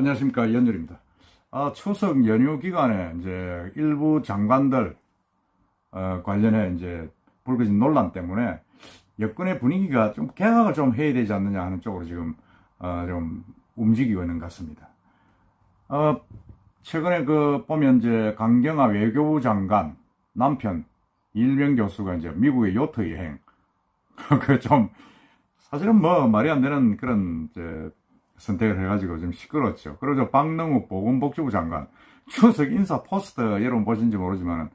안녕하십니까 연율입니다. 아, 추석 연휴 기간에 이제 일부 장관들 어, 관련해 이제 불거진 논란 때문에 여권의 분위기가 좀 개각을 좀 해야 되지 않느냐 하는 쪽으로 지금 어, 좀 움직이고 있는 것 같습니다. 어, 최근에 그 보면 이제 강경화 외교부 장관 남편 일명 교수가 이제 미국의 요트 여행 그 좀 사실은 뭐 말이 안 되는 그런 이제 선택을 해가지고 좀 시끄럽죠. 저 박능우 보건복지부 장관 추석 인사 포스터 여러분 보신지 모르지만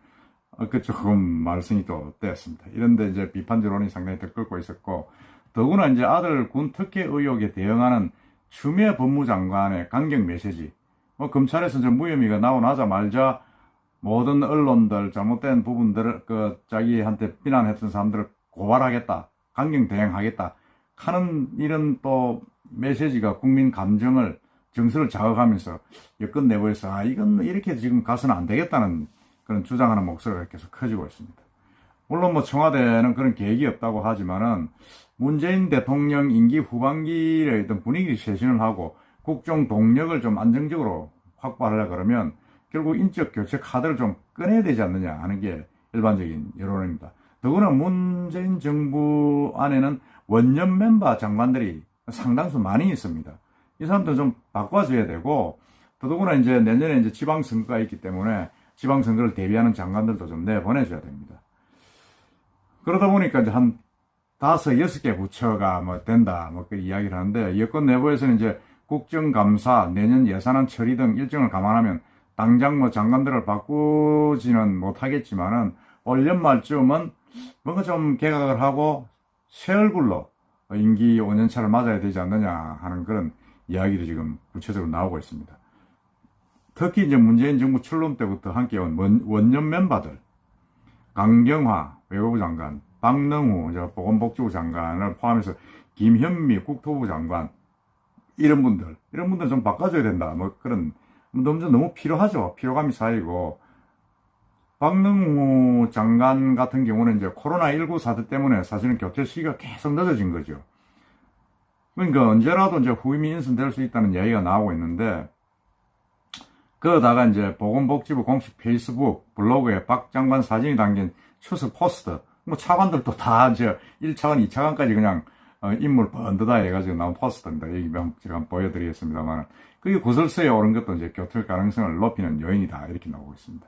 그 조금 말썽이 또 되었습니다. 이런데 이제 비판 여론이 상당히 들끓고 있었고 더구나 이제 아들 군 특혜 의혹에 대응하는 추미애 법무장관의 강경 메시지 뭐 검찰에서 저 무혐의가 나오나자말자 모든 언론들 잘못된 부분들을 그 자기한테 비난했던 사람들을 고발하겠다 강경 대응하겠다 하는 이런 또 메시지가 국민 감정을 정서를 자극하면서 여권 내부에서 아 이건 이렇게 지금 가서는 안 되겠다는 그런 주장하는 목소리가 계속 커지고 있습니다. 물론 뭐 청와대는 그런 계획이 없다고 하지만은 문재인 대통령 임기 후반기의 어떤 분위기 쇄신을 하고 국정 동력을 좀 안정적으로 확보하려 그러면 결국 인적 교체 카드를 좀 꺼내야 되지 않느냐 하는 게 일반적인 여론입니다. 더구나 문재인 정부 안에는 원년 멤버 장관들이 상당수 많이 있습니다. 이 사람들 좀 바꿔줘야 되고, 더더구나 이제 내년에 이제 지방선거가 있기 때문에 지방선거를 대비하는 장관들도 좀 내보내줘야 됩니다. 그러다 보니까 이제 한 다섯, 여섯 개 부처가 뭐 된다, 뭐 그 이야기를 하는데, 여권 내부에서는 이제 국정감사, 내년 예산안 처리 등 일정을 감안하면 당장 뭐 장관들을 바꾸지는 못하겠지만은 올 연말쯤은 뭔가 좀 개각을 하고 새 얼굴로 임기 5년차를 맞아야 되지 않느냐 하는 그런 이야기도 지금 구체적으로 나오고 있습니다. 특히 이제 문재인 정부 출범 때부터 함께 온 원, 원년 멤버들, 강경화 외교부 장관, 박능우 보건복지부 장관을 포함해서 김현미 국토부 장관, 이런 분들, 이런 분들 좀 바꿔줘야 된다. 뭐 그런, 너무, 너무 필요하죠. 피로감이 쌓이고, 박능우 장관 같은 경우는 이제 코로나19 사태 때문에 사실은 교체 시기가 계속 늦어진 거죠. 그러니까 언제라도 이제 후임이 인선될 수 있다는 이야기가 나오고 있는데, 그러다가 이제 보건복지부 공식 페이스북 블로그에 박 장관 사진이 담긴 추석 포스터, 뭐 차관들도 다 이제 1차관, 2차관까지 그냥 어, 인물 번드다 해가지고 나온 포스터입니다. 여기 제가 한번 보여드리겠습니다만, 그게 구설수에 오른 것도 이제 교틀 가능성을 높이는 요인이다. 이렇게 나오고 있습니다.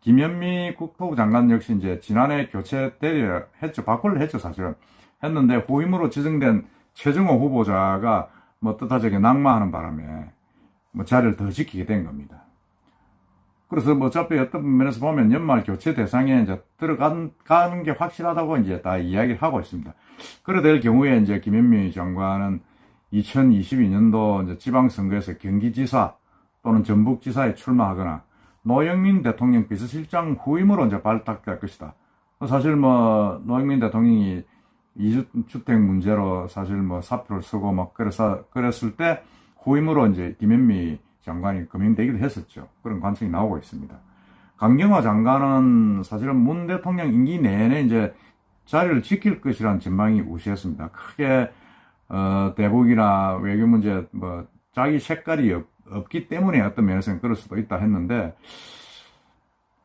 김현미 국토부 장관 역시 이제 지난해 교체 대리를 했죠. 바꿀 했죠, 사실은. 했는데 후임으로 지정된 최정호 후보자가 뭐 뜻하자게 낙마하는 바람에 뭐 자리를 더 지키게 된 겁니다. 그래서 뭐 어차피 어떤 면에서 보면 연말 교체 대상에 이제 들어가는 게 확실하다고 이제 다 이야기를 하고 있습니다. 그래 될 경우에 이제 김현미 장관은 2022년도 이제 지방선거에서 경기지사 또는 전북지사에 출마하거나 노영민 대통령 비서실장 후임으로 이제 발탁될 것이다. 사실 뭐 노영민 대통령이 이주택 문제로 사실 뭐 사표를 쓰고 막 그래서 그랬을 때 후임으로 이제 김현미 장관이 금임되기도 했었죠. 그런 관측이 나오고 있습니다. 강경화 장관은 사실은 문 대통령 임기 내내 이제 자리를 지킬 것이라는 전망이 우시했습니다. 크게 어, 대북이나 외교 문제 뭐 자기 색깔이 없, 없기 때문에 어떤 면에서는 그럴 수도 있다 했는데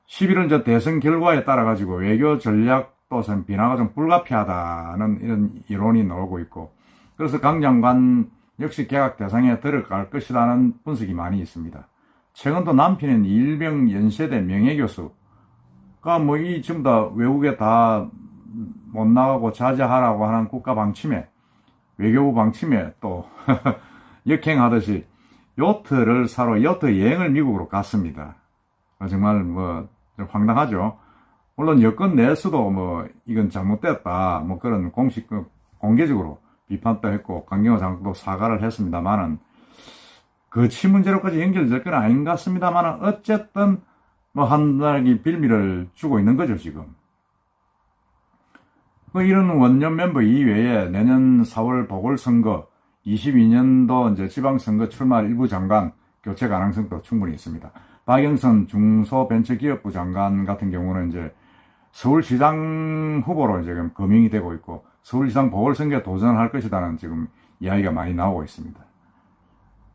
11월 저 대선 결과에 따라 가지고 외교 전략도 좀 변화가 좀 불가피하다는 이런 이론이 나오고 있고 그래서 강 장관 역시 개각 대상에 들어갈 것이라는 분석이 많이 있습니다. 최근 또 남편인 일병 연세대 명예교수가 뭐이 전부 다 외국에 다 못 나가고 자제하라고 하는 국가 방침에 외교부 방침에 또 역행하듯이 요트를 사러 요트 여행을 미국으로 갔습니다. 정말 뭐 황당하죠. 물론 여권 내에서도 뭐 이건 잘못됐다 뭐 그런 공식 공개적으로 비판도 했고 강경화 장관도 사과를 했습니다만은 거치 문제로까지 연결될 건 아닌 것 같습니다만은 어쨌든 뭐 한 달기 빌미를 주고 있는 거죠 지금. 그 이런 원년 멤버 이외에 내년 4월 보궐선거 22년도 이제 지방선거 출마 일부 장관 교체 가능성도 충분히 있습니다. 박영선 중소벤처기업부 장관 같은 경우는 이제 서울시장 후보로 지금 거명이 되고 있고 서울시장 보궐선거에 도전할 것이라는 지금 이야기가 많이 나오고 있습니다.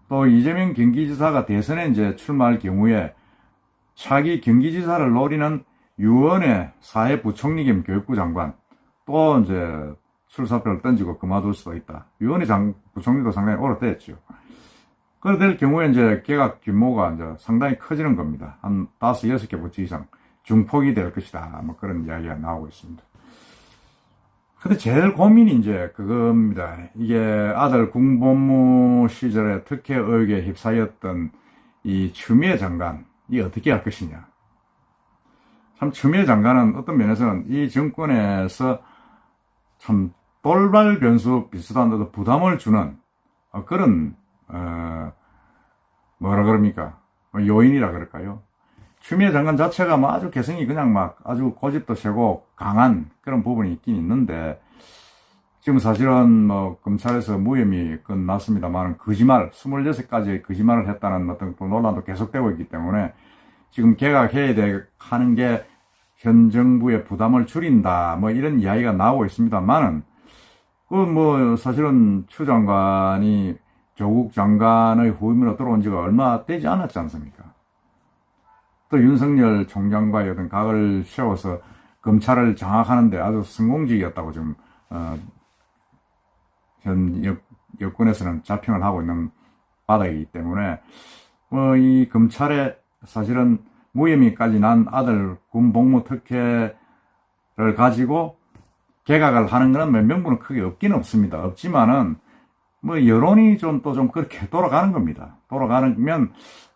또 이재명 경기지사가 대선에 이제 출마할 경우에 차기 경기지사를 노리는 유원의 사회부총리 겸 교육부 장관 또 이제 출사표를 던지고 그만둘 수도 있다. 유원의 장, 부총리도 상당히 오래됐죠. 그래 될 경우에 이제 개각 규모가 이제 상당히 커지는 겁니다. 한 다섯, 여섯 개 부처 이상 중폭이 될 것이다. 뭐 그런 이야기가 나오고 있습니다. 근데 제일 고민이 이제 그겁니다. 이게 아들 군복무 시절에 특혜 의혹에 휩싸였던 이 추미애 장관, 이 어떻게 할 것이냐. 참 추미애 장관은 어떤 면에서는 이 정권에서 참 돌발 변수 비슷한 데도 부담을 주는 어, 그런 어, 뭐라 그럽니까 뭐 요인이라 그럴까요? 추미애 장관 자체가 뭐 아주 개성이 그냥 막 아주 고집도 세고 강한 그런 부분이 있긴 있는데 지금 사실은 뭐 검찰에서 무혐의 끝났습니다만 거짓말 26가지의 거짓말을 했다는 어떤 그 논란도 계속되고 있기 때문에 지금 개각해야 돼 하는 게 현 정부의 부담을 줄인다 뭐 이런 이야기가 나오고 있습니다만은 그뭐 사실은 추 장관이 조국 장관의 후임으로 들어온 지가 얼마 되지 않았지 않습니까? 또 윤석열 총장과의 어떤 각을 세워서 검찰을 장악하는데 아주 성공적이었다고 지금 어, 현 여, 여권에서는 자평을 하고 있는 바닥이기 때문에 뭐이 검찰에 사실은 무혐의까지 난 아들 군 복무 특혜를 가지고 개각을 하는 것은 몇 명분은 크게 없긴 없습니다. 없지만은 뭐 여론이 좀또좀 그렇게 돌아가는 겁니다. 돌아가면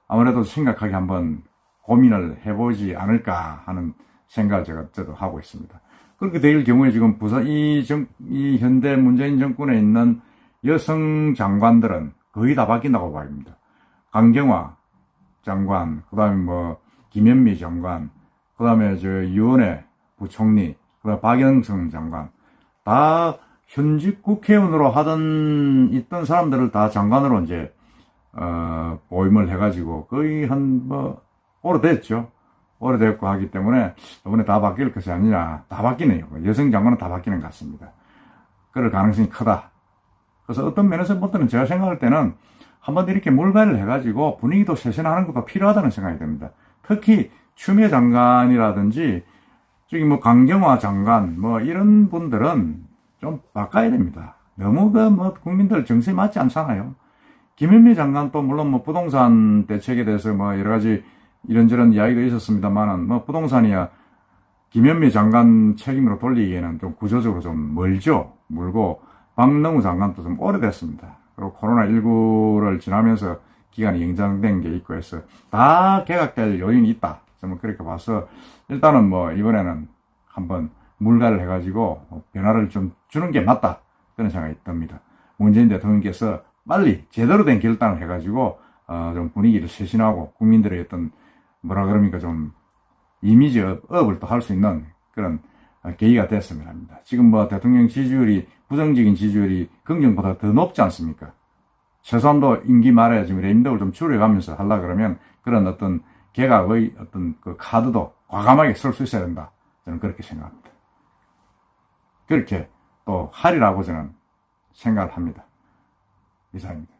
아무래도 심각하게 한번 고민을 해보지 않을까 하는 생각을 제가 저도 하고 있습니다. 그렇게 될 경우에 지금 부산 이, 정, 이 현대 문재인 정권에 있는 여성 장관들은 거의 다 바뀐다고 봐입니다. 강경화 장관, 그 다음에 뭐 김현미 장관, 그 다음에 저 유원회 부총리, 그 다음에 박영성 장관 다 현직 국회의원으로 하던 있던 사람들을 다 장관으로 이제 어, 보임을 해가지고 거의 한뭐 오래됐죠. 오래됐고 하기 때문에 이번에 다 바뀔 것이 아니라 다 바뀌네요. 여성 장관은 다 바뀌는 것 같습니다. 그럴 가능성이 크다. 그래서 어떤 면에서 보면 제가 생각할 때는 한번 이렇게 물갈이를 해가지고 분위기도 쇄신하는 것도 필요하다는 생각이 듭니다. 특히 추미애 장관이라든지 저기 뭐 강경화 장관 뭐 이런 분들은 좀 바꿔야 됩니다. 너무 그 뭐 국민들 정서에 맞지 않잖아요. 김현미 장관도 물론 뭐 부동산 대책에 대해서 뭐 여러 가지 이런저런 이야기가 있었습니다만은 뭐 부동산이야 김현미 장관 책임으로 돌리기에는 좀 구조적으로 좀 멀죠. 멀고 박능우 장관도 좀 오래됐습니다. 그리고 코로나19를 지나면서 기간이 연장된 게 있고 해서 다 개각될 요인이 있다. 저는 그렇게 봐서 일단은 뭐 이번에는 한번 물갈을 해가지고 변화를 좀 주는 게 맞다. 그런 생각이 듭니다. 문재인 대통령께서 빨리 제대로 된 결단을 해가지고 어, 좀 분위기를 쇄신하고 국민들의 어떤 뭐라 그럽니까 좀 이미지 업을 또 할 수 있는 그런 어, 계기가 됐으면 합니다. 지금 뭐 대통령 지지율이 부정적인 지지율이 긍정보다 더 높지 않습니까? 최소한도 임기 말에 지금 레임덕을 좀 줄여가면서 하려 그러면 그런 어떤 개각의 어떤 그 카드도 과감하게 쓸 수 있어야 된다. 저는 그렇게 생각합니다. 그렇게 또 하리라고 저는 생각을 합니다. 이상입니다.